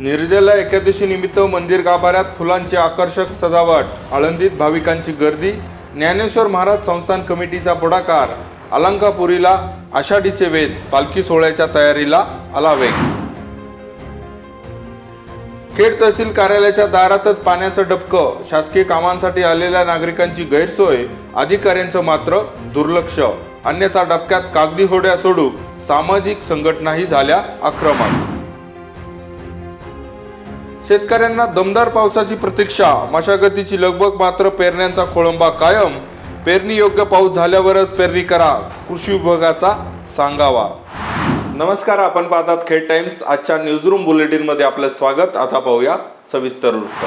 निर्जला एकादशी निमित्त मंदिर गाभाऱ्यात फुलांची आकर्षक सजावट आळंदीत भाविकांची गर्दी ज्ञानेश्वर महाराज संस्थान कमिटीचा पुढाकार अलंकापुरीला आषाढीचे वेध पालखी सोहळ्याच्या तयारीला आला वेग खेड तहसील कार्यालयाच्या दारातच पाण्याचं डबकं शासकीय कामांसाठी आलेल्या नागरिकांची गैरसोय अधिकाऱ्यांचं मात्र दुर्लक्ष. अन्यथा डबक्यात कागदी होड्या सोडू सामाजिक संघटनाही झाल्या आक्रमक. शेतकऱ्यांना दमदार पावसाची प्रतीक्षा. मशागतीची लगबग मात्र पेरण्यांचा खोळंबा कायम. पेरणी योग्य पाऊस झाल्यावरच पेरणी करा कृषी विभागाचा सांगावा. नमस्कार आपण पाहतात खेड टाइम्स. आजच्या न्यूजरूम बुलेटिनमध्ये आपलं स्वागत. आता पाहूया सविस्तर वृत्त.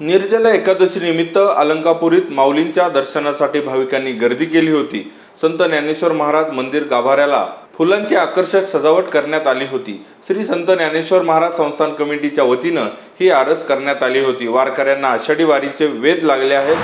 निर्जला एकादशी निमित्त अलंकापुरीत माऊलींच्या दर्शनासाठी भाविकांनी गर्दी केली होती. संत ज्ञानेश्वर महाराज मंदिर गाभाऱ्याला फुलांची आकर्षक सजावट करण्यात आली होती. श्री संत ज्ञानेश्वर महाराज संस्थान कमिटीच्या वतीनं ही आरज करण्यात आली होती. वारकऱ्यांना आषाढी वारीचे वेध लागले आहेत.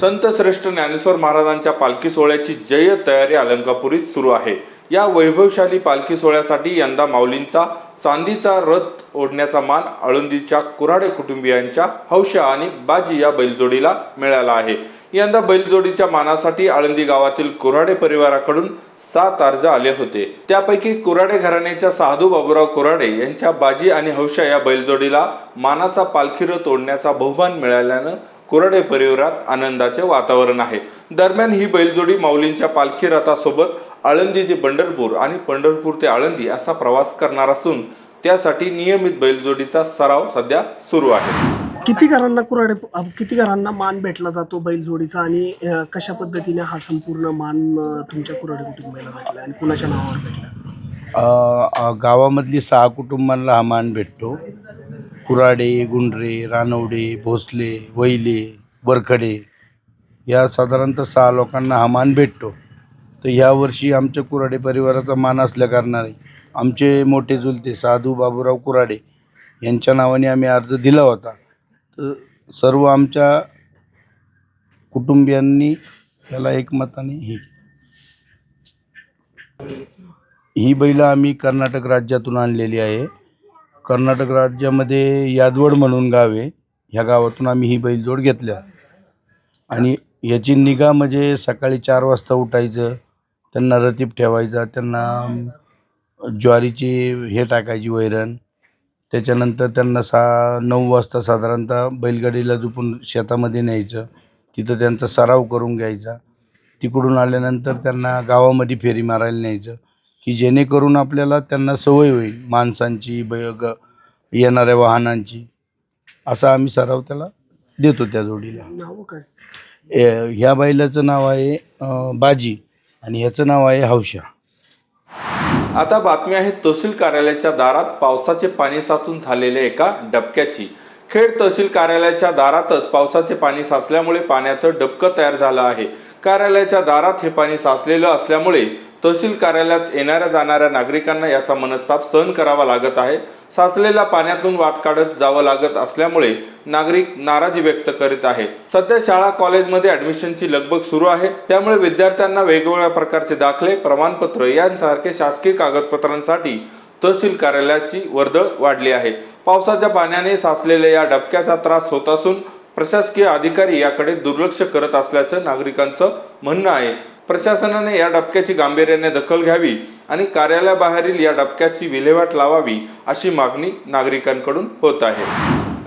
संत श्रेष्ठ ज्ञानेश्वर महाराजांच्या पालखी सोहळ्याची जय तयारी अलंकापुरीत सुरू आहे. या वैभवशाली पालखी सोहळ्यासाठी यंदा माऊलींचा चांदीचा रथ ओढण्याचा मान आळंदीच्या कुराडे कुटुंबियांच्या हौशा आणि बाजी या बैलजोडीला मिळाला आहे. यंदा बैलजोडीच्या मानासाठी आळंदी गावातील कुराडे परिवाराकडून सात अर्ज आले होते. त्यापैकी कुराडे घराण्याच्या साधू बाबूराव कुराडे यांच्या बाजी आणि हौशा या बैलजोडीला मानाचा पालखी रथ ओढण्याचा बहुमान मिळाल्यानं कुराडे परिवारात आनंदाचे वातावरण आहे. दरम्यान ही बैलजोडी माऊलींच्या पालखी रथासोबत आळंदी ते पंढरपूर आणि पंढरपूर ते आळंदी असा प्रवास करणार असून त्यासाठी नियमित बैलजोडीचा सराव सध्या सुरू आहे. किती घरांना कुराडे किती घरांना मान भेटला जातो बैलजोडीचा आणि कशा पद्धतीने हा संपूर्ण मान तुमच्या कुराडे कुटुंबाला भेटला आणि कुणाच्या नावावर भेटला? गावामधली सहा कुटुंबांना हा मान भेटतो. कुराडे गुंडरे रानवडे भोसले वैले वरखडे या साधारणतः सहा लोकांना हा मान भेटतो. तर ह्यावर्षी आमच्या कुराडे परिवाराचा मान असल्याकारणाने आमचे मोठे चुलते साधू बाबूराव कुराडे यांच्या नावाने आम्ही अर्ज दिला होता. तर सर्व आमच्या कुटुंबियांनी त्याला एकमताने हे ही बैलं आम्ही कर्नाटक राज्यातून आणलेली आहे. कर्नाटक राज्यामध्ये यादवड म्हणून गाव आहे. ह्या गावातून आम्ही ही बैलजोड घेतल्या. आणि याची निगा म्हणजे सकाळी चार वाजता उठायचं त्यांना रतीब ठेवायचा त्यांना ज्वारीची हे टाकायची वैरण. त्याच्यानंतर त्यांना सा नऊ वाजता साधारणतः बैलगाडीला झोपून शेतामध्ये न्यायचं. तिथं त्यांचा सराव करून घ्यायचा. तिकडून आल्यानंतर त्यांना गावामध्ये फेरी मारायला न्यायचं. की जेणेकरून आपल्याला त्यांना सवय होईल माणसांची बै ग येणाऱ्या वाहनांची. असा आम्ही सराव त्याला देतो त्या जोडीला. नाव काय? ए, ह्या बैलाचं नाव आहे अं, बाजी आणि ह्याचं नाव आहे हौशा. आता बातमी आहे तहसील कार्यालयाच्या दारात पावसाचे पाणी साचून झालेल्या एका डबक्याची. खेड तहसील कार्यालयाच्या दारातच पावसाचे पाणी साचल्यामुळे पाण्याचं डबकं तयार झालं आहे. कार्यालयाच्या दारात हे पाणी साचलेलं असल्यामुळे तहसील कार्यालयात येणाऱ्या जाणाऱ्या नागरिकांना याचा मनस्ताप सहन करावा लागत आहे. साचलेल्या पाण्यातून वाट काढत जावं लागत असल्यामुळे नागरिक नाराजी व्यक्त करीत आहे. सध्या शाळा कॉलेजमध्ये ऍडमिशनची लगबग सुरू आहे. त्यामुळे विद्यार्थ्यांना वेगवेगळ्या प्रकारचे दाखले प्रमाणपत्र यांसारखे शासकीय कागदपत्रांसाठी तहसील कार्यालयाची वर्दळ वाढली आहे. पावसाच्या पाण्याने साचलेल्या या डबक्याचा त्रास होत असून प्रशासकीय अधिकारी याकडे दुर्लक्ष करत असल्याचं नागरिकांचं म्हणणं आहे. प्रशासनाने या डबक्याची गांभीर्याने दखल घ्यावी आणि कार्यालयाबाहेरील या डबक्याची विल्हेवाट लावावी अशी मागणी नागरिकांकडून होत आहे.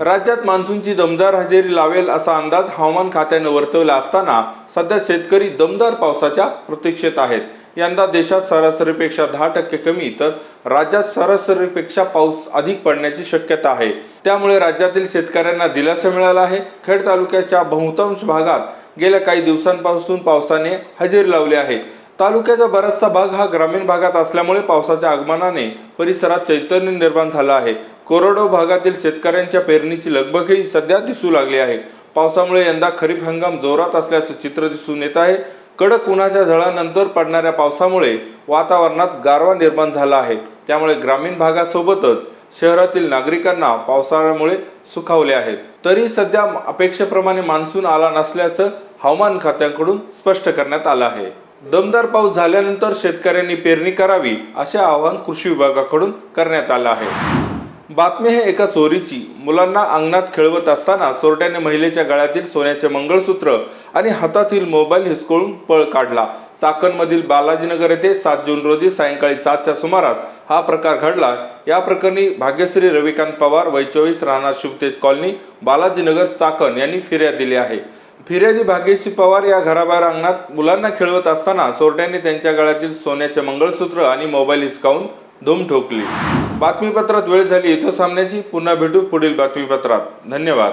राज्यात मान्सूनची दमदार हजेरी लावेल असा अंदाज हवामान खात्यानं वर्तवला असताना सध्या शेतकरी दमदार पावसाच्या प्रतीक्षेत आहेत. यंदा देशात सरासरीपेक्षा दहा टक्के कमी तर राज्यात सरासरीपेक्षा पाऊस अधिक पडण्याची शक्यता आहे. त्यामुळे राज्यातील शेतकऱ्यांना दिलासा मिळाला आहे. खेड तालुक्याच्या बहुतांश भागात गेल्या काही दिवसांपासून पावसाने हजेरी लावली आहे. तालुक्याचा बराचसा भाग हा ग्रामीण भागात असल्यामुळे पावसाच्या आगमनाने परिसरात चैतन्य निर्माण झालं आहे. कोरडो भागातील शेतकऱ्यांच्या पेरणीची लगबगही सध्या दिसू लागली आहे. पावसामुळे यंदा खरीप हंगाम जोरात असल्याचं चित्र दिसून येत आहे. कडक उन्हाच्या झळानंतर पडणाऱ्या पावसामुळे वातावरणात गारवा निर्माण झाला आहे. त्यामुळे ग्रामीण भागासोबतच शहरातील नागरिकांना पावसाळ्यामुळे सुखावले आहेत तरी सध्या अपेक्षेप्रमाणे मान्सून आला नसल्याचं हवामान खात्याकडून स्पष्ट करण्यात आलं आहे. दमदार पाऊस झाल्यानंतर शेतकऱ्यांनी पेरणी करावी असे आवाहन कृषी विभागाकडून करण्यात आलं आहे. बातमी आहे एका चोरीची. मुलांना अंगणात खेळवत असताना चोरट्याने महिलेच्या गळ्यातील सोन्याचे मंगळसूत्र आणि हातातील मोबाईल हिसकळून पळ काढला. चाकणमधील बालाजीनगर येथे सात जून रोजी सायंकाळी सातच्या सुमारास हा प्रकार घडला. या प्रकरणी भाग्यश्री रविकांत पवार वय चोवीस राहणार शिवतेज कॉलनी बालाजीनगर चाकण यांनी फिर्याद दिली आहे. फिर्यादी भाग्यश्री पवार या घराबाहेर अंगणात मुलांना खेळवत असताना चोरट्याने त्यांच्या गळ्यातील सोन्याचे मंगळसूत्र आणि मोबाईल हिसकावून धूम ठोकली. बातमीपत्रात वेळ झाली इथं सामन्याची पुन्हा भेटू पुढील बातमीपत्रात. धन्यवाद.